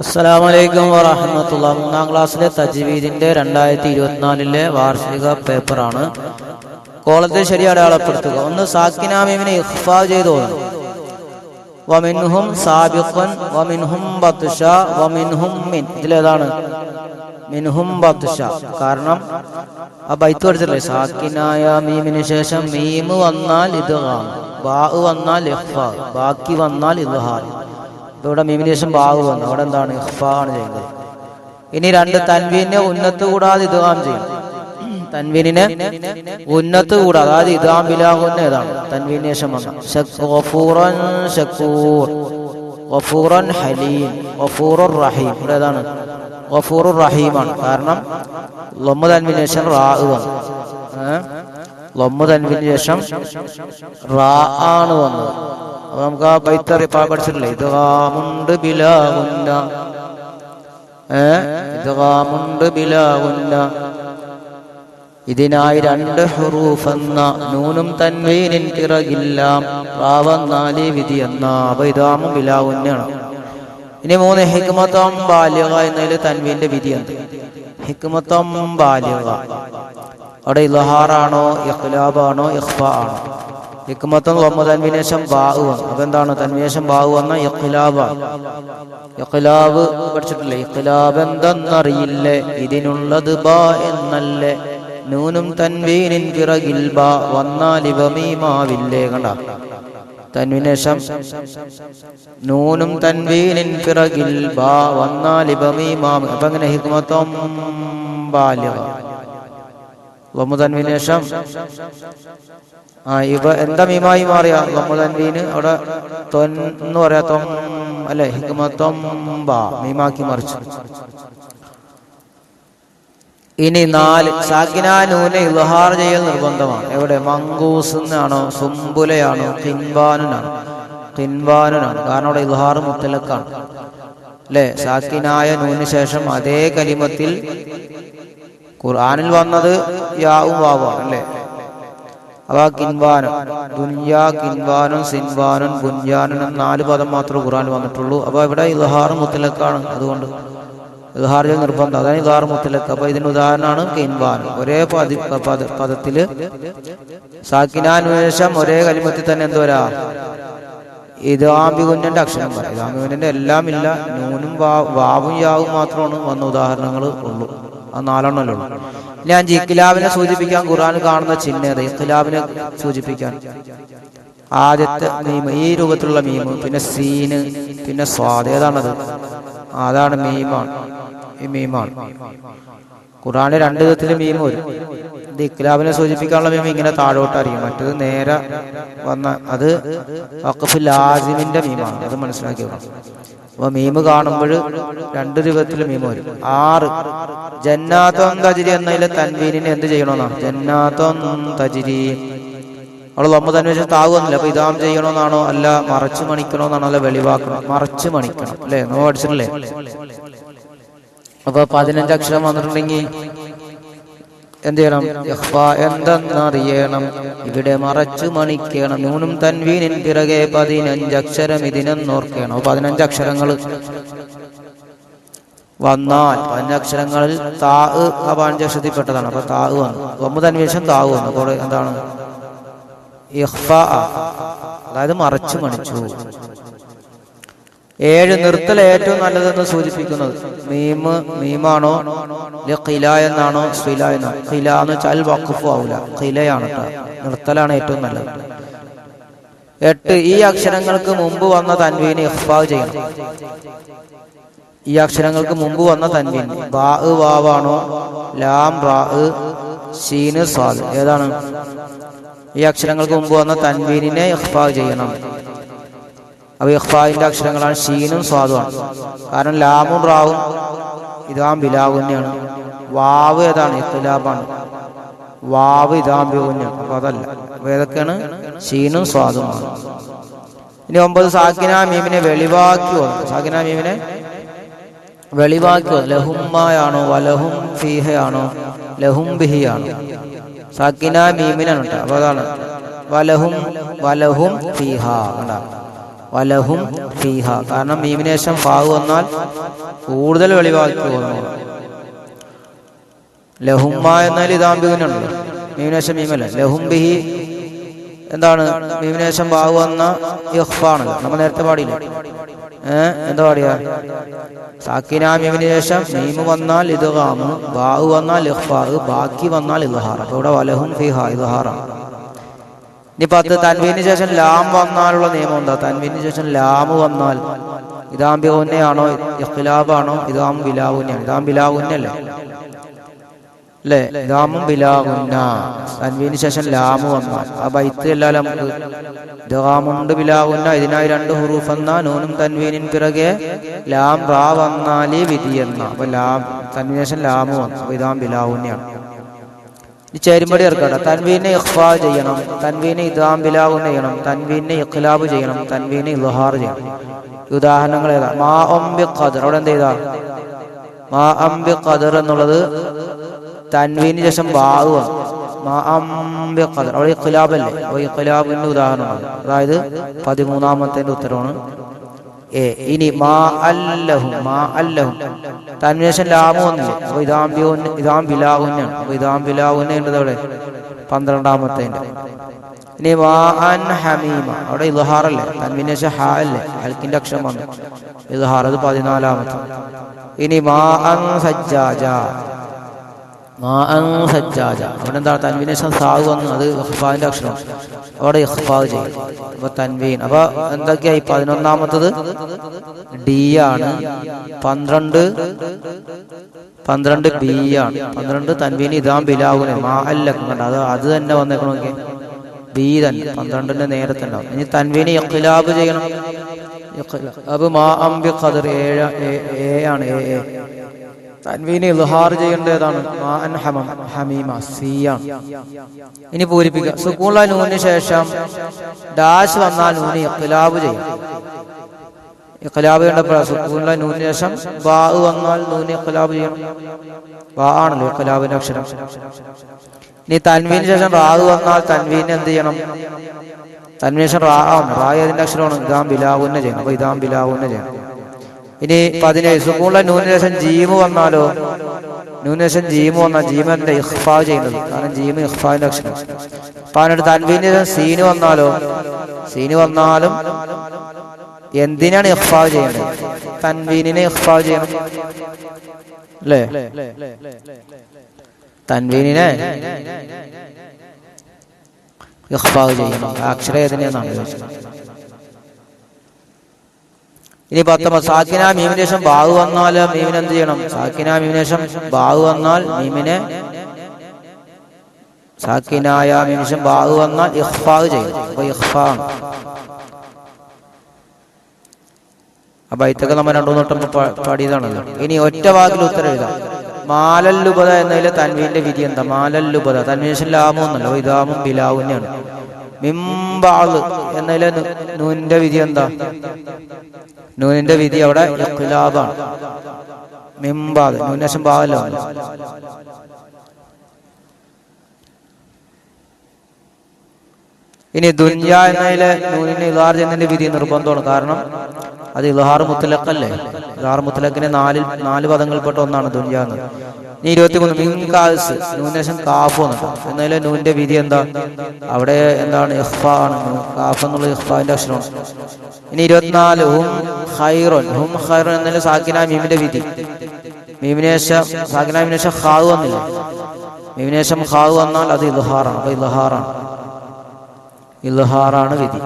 അസ്സലാമലൈക്കും വറഹമത്തുള്ള മൂന്നാം ക്ലാസ്സിലെ തജ്വീദിന്റെ രണ്ടായിരത്തി ഇരുപത്തിനാലിലെ വാർഷിക പേപ്പറാണ്. കോളത്തെ ശരി അടയാളപ്പെടുത്തുക. ഒന്ന് സാക്കിനാമിമിനെ ഇഖ്ഫാ ചെയ്തു. വമിൻഹും സാബിഖൻ വമിൻഹും ബത്ഷ വമിൻഹും മിൻ. ഇതിലേതാണ്? മിൻഹും ബത്ഷ കാരണം ആ ബൈത്ത് പഠിച്ചല്ലേ സാക്കിനായ മീമിന് ശേഷം മീമ് വന്നാൽ ഇത് ബാ വന്നാൽ ബാക്കി വന്നാൽ ഇദ്ഹാർ. ഇവിടെ മീമിന് ശേഷം ബാവ് വന്നു. അവിടെ എന്താണ്? ഇഖ്ഫാ ആണ് ചെയ്യുന്നത്. ഇനി രണ്ട് തൻവീനെ ഉന്നത്ത് കൂടാതെ ഇദ്ഗാം ചെയ്യും. തൻവീനിനെ ഉന്നത്ത് കൂടാതെ അതായത് ഇതാം ബിലാഹുന്ന ഏതാണ്? തൻവീന് ശേഷം വന്ന. ഗഫൂറൻ ഹലീം. ഗഫൂറുർ റഹീം. ഇവിടെ ഏതാണ്? ഗഫൂറുർ റഹീമാണ്. കാരണം ലൊമ്മ തൻവിനേഷൻ റാ വന്നു. ലൊമ്മ തൻവിനേഷം റാ ആണ് വന്നത്. അപ്പൊ നമുക്ക് ആ ബൈത്തറി പഠിച്ചിട്ടില്ലേ ഇദ്ഗാമുണ്ട് ബിലാഹുന്ന ഏ? ഇദ്ഗാമുണ്ട് ബിലാഹുന്ന ഇതിനായി രണ്ട് ഹുറൂഫെന്ന നൂനും തൻവീനിൻ പിറകില്ല. പ്രാവന്നാലി വിധി എന്ന. അപൈതാമും ബിലാവുന്നാണ് ഇനി മൂന്ന് ഹിക്മത്തം ബാല്യക എന്നതിൽ തൻവീന്റെ വിധി എന്ത്? ഹിക്മത്തം ബാല്യക അവിടെ ഇലഹാറാണോ ഇഖ്ലാബാണോ ഇഖ്ഫ ആണോ? ഹിക്മത്തും വമ്മ തൻവിനേശം ബാഹു അതെന്താണ് തൻവിനേശം ബാഹു എന്ന ഇഖ്ലാബ് ഇഖ്ലാബ് പഠിച്ചിട്ടില്ലേ? ഇഖ്ലാബ് എന്തെന്നറിയില്ലേ ഇതിനുള്ളത് ബാ എന്നല്ലേ? നൂനും തൻവീനിൻ പിറകിൽ ബാ. വന്നാൽ ഇവ മീമാവില്ലേ? കണ്ട? തന്വിനേശം നൂനും തൻവീനിൻ പിറകിൽ ബാ. വന്നാൽ ഇവ മീമാവ്. അപ്പൊ അങ്ങനെ ഹിക്മത്തും ബാല്യ വമുതൻവിനേശം ആ ഇവ എന്താ മീമായി മാറിയ വമുതൻവീന് അവിടെ തൊൻ എന്ന് പറയാ തൊം അല്ലെ? ഹിക്മത്തൊമ്പ മീമാക്കി മറിച്ചു. ഇനി നാല് സാക്കിനാനൂനെ ഇൽഹാർ ചെയ്യൽ നിർബന്ധമാണ്. എവിടെ? മങ്കൂസ് എന്നാണോ സുംബുലയാണോ കിൻവാനുനാണ് കിൻവാനുനാണ് കാരണം അവിടെ ഇൽഹാർ മുത്തലക്കാണ്. അല്ലെ? സാക്കിനായ നൂന് ശേഷം അതേ കലിമത്തിൽ ഖുർആാനിൽ വന്നത് യാവും വാവാണ് അല്ലേ? അപ്പൊ കിൻവാനം. ദുന്യാ കിൻവാനും സിൻവാനും ബുൻയാനും നാല് പദം മാത്രമേ ഖുർആനിൽ വന്നിട്ടുള്ളൂ. അപ്പോൾ ഇവിടെ ഇൽഹാർ മുത്തലക്കാണ്. അതുകൊണ്ട് ഇൽഹാർ നിർബന്ധം. അതാണ് ഇൽഹാർ മുത്തലക്ക്. അപ്പൊ ഇതിന് ഉദാഹരണമാണ് കിൻവാൻ. ഒരേ പതി പദ പദത്തിൽ സാക്കിനാനുശേഷം ഒരേ കലിമത്തിൽ തന്നെ എന്തോരാ? ഇത് ആംബികുഞ്ഞന്റെ അക്ഷരം പറയാം. ഇത് എല്ലാം ഇല്ല. നൂനും വാവും യാവും മാത്രമാണ് വന്ന ഉദാഹരണങ്ങൾ ഉള്ളൂ. ആ നാലെണ്ണമല്ലേ ഇനി ഇഖ്ലാബിനെ സൂചിപ്പിക്കാൻ ഖുർആൻ കാണുന്ന ചിഹ്നത ഇഖ്ലാബിനെ സൂചിപ്പിക്കാൻ. ആദ്യത്തെ മീമ് ഈ രൂപത്തിലുള്ള മീമ് പിന്നെ സീന് പിന്നെ സ്വാദ് ഏതാണത്? അതാണ് മീമാണ് ഈ മീമാണ് ഖുറാന് രണ്ട് വിധത്തിലും മീമ് വരും. ഇത് ഇഖ്ലാബിനെ സൂചിപ്പിക്കാനുള്ള മീം ഇങ്ങനെ താഴോട്ട് അറിയും മറ്റത് നേരെ വന്ന അത് വഖഫ് ലാസിമിന്റെ മീമാണ്. അത് മനസ്സിലാക്കി അപ്പൊ മീമ് കാണുമ്പോൾ രണ്ട് രൂപത്തിൽ മീമ് വരും. ആറ് ജന്നാത്തോം തജിരി എന്നതിലെ തൻവീനിനെ എന്ത് ചെയ്യണമെന്നാണ്? ജന്നാത്തോം തജിരി. അവൾ നമ്മ തന്നെ വെച്ചാൽ താവുന്നില്ല അപ്പൊ ഇതാം ചെയ്യണമെന്നാണോ? അല്ല മറച്ചു മണിക്കണമെന്നാണോ? അല്ല വെളിവാക്കണം? മറച്ചു മണിക്കണം. അല്ലേ? നമ്മൾ പഠിച്ചിട്ടില്ലേ? അപ്പൊ പതിനഞ്ച് അക്ഷരം വന്നിട്ടുണ്ടെങ്കിൽ എന്ത് ചെയ്യണം എന്തെന്നറിയണം. ഇവിടെ മറച്ചു മണിക്കണം. നൂനും തൻവീനിൻ പിറകെ പതിനഞ്ചക്ഷരം ഇതിനെന്നോർക്കണം. പതിനഞ്ചക്ഷരങ്ങൾ വന്നാൽ പതിനഞ്ചക്ഷരങ്ങളിൽ താ ആ അപ്പൊ താ വന്നു. ഒമ്പത് അന്വേഷണം താവ് വന്നു. എന്താണ്? അതായത് മറച്ചു മണിച്ചു. ഏഴ് നിർത്തൽ ഏറ്റവും നല്ലതെന്ന് സൂചിപ്പിക്കുന്നത്. മീമ് മീമാണോ? ഖില എന്നാണോ? സ്വില എന്നാണോ ഖില എന്ന് വെച്ചാൽ വഖഫ് ആവൂല. ഖിലയാണ് കേട്ടോ നിർത്തലാണ് ഏറ്റവും നല്ലത്. എട്ട് ഈ അക്ഷരങ്ങൾക്ക് മുമ്പ് വന്ന തൻവീന് ഇഖ്ഫാ ചെയ്യണം. ഈ അക്ഷരങ്ങൾക്ക് മുമ്പ് വന്ന തൻവീൻ. ബാ വാവാണോ ലാം റാ ഷീന് സ്വാദ് ഏതാണ്? ഈ അക്ഷരങ്ങൾക്ക് മുമ്പ് വന്ന തൻവീനിനെ ഇഖ്ഫാ ചെയ്യണം. അപ്പൊ ഇഖ്ഫാവിന്റെ അക്ഷരങ്ങളാണ് ഷീനും സ്വാദുമാണ് കാരണം ലാമും റാവും ഇതാം ബിലാവുന്നെയാണ് വാവ് ഏതാണ്? ഇഖ്ലാബാണ് വാവ് ഇതാം ബിഹുന്നെയാണ് അപ്പൊ അതല്ല. അപ്പൊ ഏതൊക്കെയാണ്? ഷീനും സ്വാദുമാണ്. ഇനി ഒമ്പത് സാക്കിന മീമിനെ വെളിവാക്കി വന്നു സാക്കിന മീമിനെ വെളിവാക്കി വന്നു ലഹുമ്മയാണോ? വലഹും ഫീഹയാണോ? ലഹും ബിഹിയാണോ? സാക്കിന മീമിനാണ് കേട്ടോ. അപ്പൊ അതാണ്. വലഹും വലഹും ഫീഹ. കണ്ട വലഹും ഫീഹ. കാരണം മീമിനേഷം ഫാവ് വന്നാൽ കൂടുതൽ വെളിവാക്കി പോകുന്നു. ലഹുമ്മ എന്നാൽ ഇതാംബികുനുണ്ട് മീമിനേഷം മീമല്ല. ലഹും ബിഹി എന്താണ്? മീമിനേഷം ബാവ് വന്ന ഇഹ്ഫാണ് നമ്മൾ നേരത്തെ പാടിയില്ല? എന്താ പാടിയാ? സാക്കിന മീമിന് ശേഷം മീമ് വന്നാൽ ഇത് കാമ് ബാഹു വന്നാൽ ഇഹ്ഫാ ബാക്കി വന്നാൽ ഇൽഹാർ ഇവിടെ വലഹും ഫിഹ ഇദ്ഹാറാണ് ഇനി അത് തൻവീന് ശേഷം ലാം വന്നാലുള്ള നിയമം എന്താ? തൻവീന് ശേഷം ലാം വന്നാൽ ഇതാം ബിഹുന്നയാണോ? ഇഖ്ലാബാണോ ഇതാം ബിലാവുന്നയാണ്. ഇതാം ബിലാവുന്നല്ലേ അല്ലേ? ഇതാമും ബിലാവുന്ന. തൻവീന് ശേഷം ലാമ് വന്നാൽ. ആ ബൈത്ത് എല്ലാം നമുക്ക് ഇതാമുണ്ട് ബിലാവുന്ന. ഇതിനായി രണ്ട് ഹുറൂഫ് എന്നാ? നൂനും തൻവീനിൻ പിറകെ ലാം റാ വന്നാലേ വിധി എന്ന. അപ്പൊ ലാം തൻവീന് ശേഷം ലാമ് വന്നു. അപ്പൊ ഇതാം ബിലാവുന്നയാണ്. ചേരുമ്പടി ഇറക്കണം തൻവീനെ ഇഖ്ഫാ ചെയ്യണം. തൻവീനെ ഇദാം ബിലാവുന്ന ചെയ്യണം. തൻവീനെ ഇഖ്ലാബ് ചെയ്യണം. തൻവീനെ ഇൽഹാർ ചെയ്യണം. ഉദാഹരണങ്ങൾ ഏതാ? മാ ഒമ്പി ഖദർ. അവിടെ എന്ത് ചെയ്താ? മാ അംബി ഖദർ എന്നുള്ളത് തൻവീന് ശേഷം ബാവ് വന്നു. മാ അംബി ഖദർ. അവിടെ ഇഖ്ലാബ് അല്ലേ ഇഖ്ലാബിന്റെ ഉദാഹരണമാണ്. അതായത് പതിമൂന്നാമത്തെ ഉത്തരവാണ്. ഇനി മാ അല്ലഹും മാ അല്ലഹും. തന്മേശം ലാഭം ഒന്നില്ല അപ്പൊ ഇതാം ബിയോന് ഇതാം ബിലാവുന്നാണ് അപ്പൊ ഇതാം ബിലാവുന്ന ഉണ്ട് അവിടെ പന്ത്രണ്ടാമത്തെ ഇനി മാ അൻ ഹമീമ. അവിടെ ഇൽഹാറല്ലേ തന്മിനേശ ഹ അല്ലേ? അൽക്കിന്റെ അക്ഷരം വന്നു. ഇൽഹാർ അത് പതിനാലാമത്തെ. ഇനി മാ അൻ സജ്ജാജ. സജ്ജാജ. അവിടെ തൻവീനെ തൻവീനേശം സാവ് വന്നു? അത് ഇഖ്ഫാന്റെ അക്ഷരം. അവിടെ ഇഖ്ഫാവ് ചെയ്യും. അപ്പൊ തൻവീൻ. അപ്പൊ എന്തൊക്കെയായി പതിനൊന്നാമത്തത്? ഡി ആണ്. പന്ത്രണ്ട് പന്ത്രണ്ട് ബി ആണ്. പന്ത്രണ്ട് തൻവീൻ ഇതാം ബിലാവുനെ. മാ അല്ലക്കും. കണ്ട? അത് അത് തന്നെ വന്നേക്കണമെങ്കിൽ ബി തന്നെ. പന്ത്രണ്ടിന്റെ നേരെ തന്നെ ഇനി തൻവീന് ഇഖ്ലാബ് ചെയ്യണം. അപ്പൊ മാ അംബി ഖദർ ഏഴ് ഏ- ആണ്. ഏ. തൻവീന് ഇൽഹാർ ചെയ്യേണ്ടതാണ്. ഹമീമ സി ആണ് ഇനി പൂരിപ്പിക്കുക. സുക്കൂള നൂന് ശേഷം ഡാഷ് വന്നാൽ നൂന് ഇഖ്ലാബ് ചെയ്യും ഇഖ്ലാബ് ചെയ്യേണ്ടപ്പോഴാണ് സുക്കൂള നൂന് ശേഷം ബാ വന്നാൽ നൂന് ഇഖ്ലാബ് ചെയ്യണം. ബാ ആണല്ലോ ഇഖ്ലാബിന്റെ അക്ഷരം. ഇനി തൻവീന് ശേഷം റാ വന്നാൽ തൻവീന് എന്ത് ചെയ്യണം? തൻവീന് ശേഷം റാ ആണ് റാ ഏതിന്റെ അക്ഷരമാണ്? ഇതാം ബിലാവുന്ന ചെയ്യണം. അപ്പൊ ഇതാം ബിലാവുന്ന ചെയ്യണം. ഇനി പതിനേഴ് സുക്കൂണിലെ ശേഷം ജീമ് വന്നാലോ? നൂന് ശേഷം ജീമ് വന്നാൽ ജീമന്റെ ഇഖ്ഫാ ചെയ്യുന്നത്. കാരണം ജീമ് ഇഹ്ഫാവിന്റെ അക്ഷരം പതിനെട്ട് ശേഷം സീന് വന്നാലോ? സീന് വന്നാലും എന്തിനാണ് ഇഖ്ഫാ ചെയ്യുന്നത്? തൻവീനിനെ ഇഖ്ഫാ ചെയ്യണം. അല്ലേ? തൻവീനിനെ ഇഖ്ഫാ ചെയ്യണം. അക്ഷര അക്ഷരം ഏതിനെന്നാണ് ചോദിച്ചത്? ഇനി പത്തൊമ്പത് സാക്കിന മീമിന് ശേഷം ബാവ് വന്നാൽ മീമിന് എന്ത് ചെയ്യണം? സാക്കിന മീമിന് ശേഷം ബാവ് വന്നാൽ മീമിനെ സാക്കിനായ മീമിന് ബാഹു വന്നാൽ ഇഹ്ഫാഹ് ചെയ്യും. അപ്പൊ ഇഖ്ഫാ ആണ് അപ്പൊ ഇതൊക്കെ നമ്മൾ രണ്ടു നോട്ടം പാടിയതാണല്ലോ. ഇനി ഒറ്റ വാക്കിൽ ഉത്തരം എഴുതാം. മാലല്ലുപത എന്നതിലെ തൻവീന്റെ വിധി എന്താ? മാലല്ലുപത തൻവീശൻ ലാമോ എന്നല്ലോ ഇതാമും ബിലാവുന്നെയാണ്. എന്നതിലെ നൂനിന്റെ വിധി എന്താ? നൂനിന്റെ വിധി അവിടെ ഇഖ്ലാബാണ് മിംബാദ് നൂനേശം ഇനി ദുന്യ എന്നതിലെ നൂനിന് ഇലാർ ചെയ്യുന്നതിന്റെ വിധി നിർബന്ധമാണ്. കാരണം അത് ഇൽഹാർ മുത്തലക്കല്ലേ ഇൽഹാർ മുത്തലക്കിന് നാലിൽ നാല് പദങ്ങളിൽപ്പെട്ട ഒന്നാണ് ദുന്യ എന്ന്. ഇനി കാഫ് എന്നതിലെ നൂന്റെ വിധി എന്താ? അവിടെ എന്താണ് കാഫ് എന്നുള്ള ഇഹ്ഫാന്റെ അക്ഷരമാണ്. ഇനി ഇരുപത്തിനാല് ഹും ഹൈറോൻ ഹും ഹൈറോൻ എന്നാലും സാക്കിന മീമിന്റെ വിധി. മീമിനേശം സാക്കിന മീമിനേശം ഹാവ് വന്നില്ല. മീമിനേശം ഹാവ് വന്നാൽ അത് ഇൽഹാറാണ്. അപ്പൊ ഇൽഹാറാണ്. ഇൽഹാറാണ് വിധി.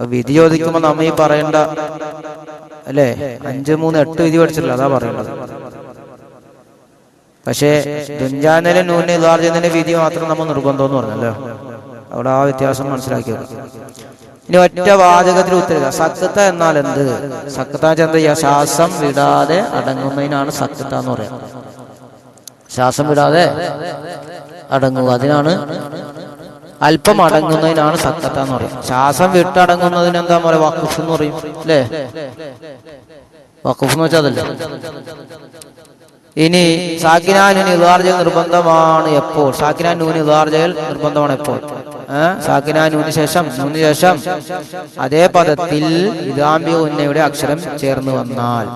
വിധി ചോദിക്കുമ്പോ നമ്മ ഈ പറയേണ്ട അല്ലേ? അഞ്ച് മൂന്ന് എട്ട് വിധി പഠിച്ചിട്ടില്ല അതാ പറയുന്നത്. പക്ഷേ ദുഞ്ചാനലും നൂനെ ഇതാർ ചെയ്യുന്നതിന്റെ വിധി മാത്രം നമ്മൾ നിർബന്ധം പറഞ്ഞല്ലോ. അവിടെ ആ വ്യത്യാസം മനസ്സിലാക്കി ഇനി ഒറ്റ വാചകത്തിൽ ഉത്തരവ് സക്ത എന്നാൽ എന്ത്? സക്ത എന്ത്? ചെയ്യുക ശ്വാസം വിടാതെ അടങ്ങുന്നതിനാണ് സക്ത എന്ന് പറയുന്നത് ശ്വാസം വിടാതെ അടങ്ങുക. അതിനാണ് അല്പം അടങ്ങുന്നതിനാണ് സക്കത്ത എന്ന് പറയും ശ്വാസം വിട്ടടങ്ങുന്നതിന് എന്താ പറയുക വഖഫ് എന്ന് പറയും അല്ലേ? വഖഫ് എന്ന് വെച്ചാൽ അതല്ലേ? ഇനി സാക്കിനാൻ ഇതാർജൽ നിർബന്ധമാണ് എപ്പോൾ? സാക്കിനാൻ നൂന് ഇതാർജൽ നിർബന്ധമാണ് എപ്പോൾ? സാക്കിന നൂന് ശേഷം നൂന് ശേഷം അതേ പദത്തിൽ ഇതാംബി ഉന്നയുടെ അക്ഷരം ചേർന്ന് വന്നാൽ.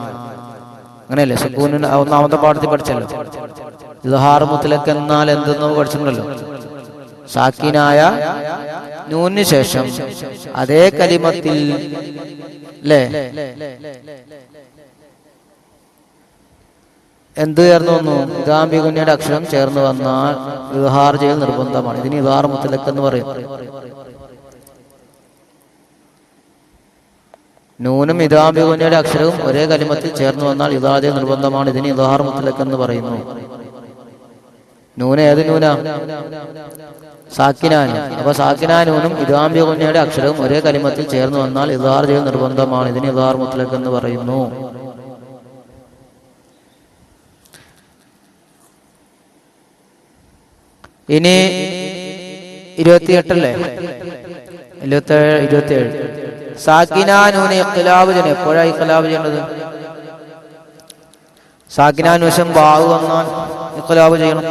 അങ്ങനെയല്ലേ? സുക്കൂനിന് ഒന്നാമത്തെ പാഠത്തിൽ പഠിച്ചല്ലോ. ഇത് മുത്തലക്ക് എന്നാൽ എന്തെന്ന് പഠിച്ചിട്ടുണ്ടല്ലോ. സാക്കിനായ നൂന് ശേഷം അതേ കലിമത്തിൽ എന്ത് ചേർന്ന് വന്നു? ഇതാംബി കുഞ്ഞിയുടെ അക്ഷരം ചേർന്ന് വന്നാൽ ഇഹാർ ചെയ്യൽ നിർബന്ധമാണ്. ഇതിന് ഇഹാർ മുത്തലക്ക് എന്ന് പറയും. നൂനും ഇതാംബി കുഞ്ഞിയുടെ അക്ഷരവും ഒരേ കലിമത്തിൽ ചേർന്ന് വന്നാൽ ഇതാർ ചെയ്യൽ നിർബന്ധമാണ്. ഇതിന് ഇഹാർ മുത്തലക്ക് എന്ന് പറയുന്നു. നൂന ഏത് നൂന? സാക്കിനാനു. അപ്പൊ സാക്കിനാനൂനും ഇതാംബി കുഞ്ഞയുടെ അക്ഷരവും ഒരേ കലിമത്തിൽ ചേർന്ന് വന്നാൽ ഇതാർ ചെയ്യൽ നിർബന്ധമാണ്. ഇതിന് ഇതാർ മുത്തലക്ക് എന്ന് പറയുന്നു. ഇനി ഇരുപത്തിയെട്ടല്ലേ? ഇരുപത്തേഴ് ഇരുപത്തിയേഴ് സാക്കിനാനൂന് ഇഖ്ലാബ് ചെയ്യണം. എപ്പോഴാണ് ഇഖ്ലാബ് ചെയ്യേണ്ടത്? സാക്കിനാനുശം വാവ് വന്നാൽ ഇഖ്ലാബ് ചെയ്യണം.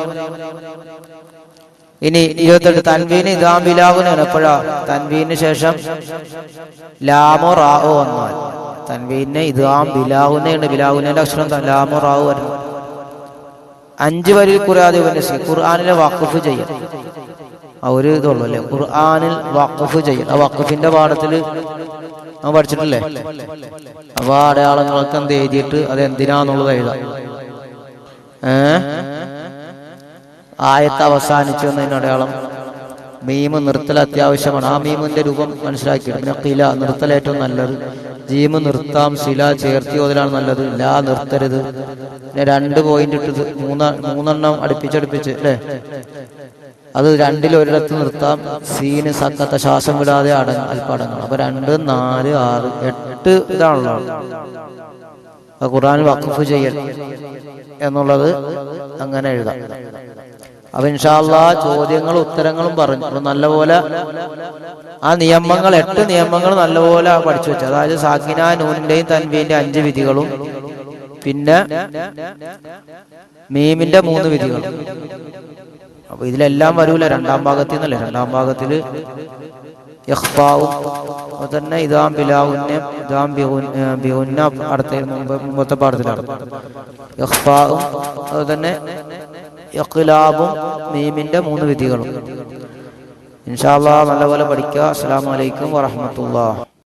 ഇനി ഇരുപത്തെട്ട് തൻവീന് ഇതാം ബിലാവുനാണ് എപ്പോഴാ തൻവീന് ശേഷം ലാമോ റാവോ വന്നാൽ. തൻവീന് ഇതാം ബിലാവുന്നതാണ് ബിലാവുന്നതിന്റെ അക്ഷരം ലാമോ റാവു വരുന്നു. അഞ്ച് വരിയിൽ കുറയാതെ ഉപന്യസി ഖുർആാനിലെ വാക്കഫ് ചെയ്യും. ആ ഒരു ഇതുള്ളൂ അല്ലേ? ഖുർആാനിൽ വാക്കഫ് ചെയ്യും. ആ വാക്കഫിന്റെ പാഠത്തിൽ നമ്മൾ പഠിച്ചിട്ടില്ലേ? അപ്പൊ അടയാളങ്ങളൊക്കെ എന്ത് എഴുതിയിട്ട് അത് എന്തിനാന്നുള്ളത് എഴുതാം. ഏ? ആയത്ത് അവസാനിച്ചു എന്നതിന് അടയാളം. മീമ് നിർത്തൽ അത്യാവശ്യമാണ്. ആ മീമിന്റെ രൂപം മനസ്സിലാക്കി പിന്നെ കില നിർത്തൽ ഏറ്റവും നല്ലത്. ജീമ് നിർത്താം ശില ചേർത്തി ഓതലാണ് നല്ലത്. ലാ നിർത്തരുത്. പിന്നെ രണ്ട് പോയിന്റ് ഇട്ടത് മൂന്ന മൂന്നെണ്ണം അടുപ്പിച്ചടുപ്പിച്ച് അല്ലേ? അത് രണ്ടിൽ ഒരിടത്ത് നിർത്താം. സീന് സക്കത്ത ശ്വാസം വിടാതെ അടങ്ങ അല്പടങ്ങണം അപ്പൊ രണ്ട് നാല് ആറ് എട്ട് ഇതാണല്ലോ. ഖുർആൻ വഖഫ് ചെയ്യൽ എന്നുള്ളത് അങ്ങനെ എഴുതാം. അപ്പൊ ഇൻഷാല്ല ചോദ്യങ്ങളും ഉത്തരങ്ങളും പറഞ്ഞു. അപ്പൊ നല്ലപോലെ ആ നിയമങ്ങൾ എട്ട് നിയമങ്ങൾ നല്ലപോലെ പഠിച്ചു വെച്ചു. അതായത് സാക്കിന നൂനിന്റെയും തൻവീന്റെ അഞ്ച് വിധികളും പിന്നെ മീമിന്റെ മൂന്ന് വിധികളും. അപ്പൊ ഇതിലെല്ലാം വരൂല. രണ്ടാം ഭാഗത്തിൽ നിന്നല്ലേ രണ്ടാം ഭാഗത്തിൽ ഇഖ്ഫാവും തന്നെ ഇതാം ബിലാവുന്നെ ഇതാം ബിഹുന്ന അടുത്ത മുമ്പ് മുമ്പത്തെ പാഠത്തിലാണ്. ഇഖ്ഫാവും അതുപോലെ തന്നെ ഇഖ്ലാബും മീമിന്റെ മൂന്ന് വിധികളും. ഇൻഷാല്ലാ നല്ലപോലെ പഠിക്കുക. അസ്സലാമു അലൈക്കും വറഹ്മത്തുള്ളാഹി.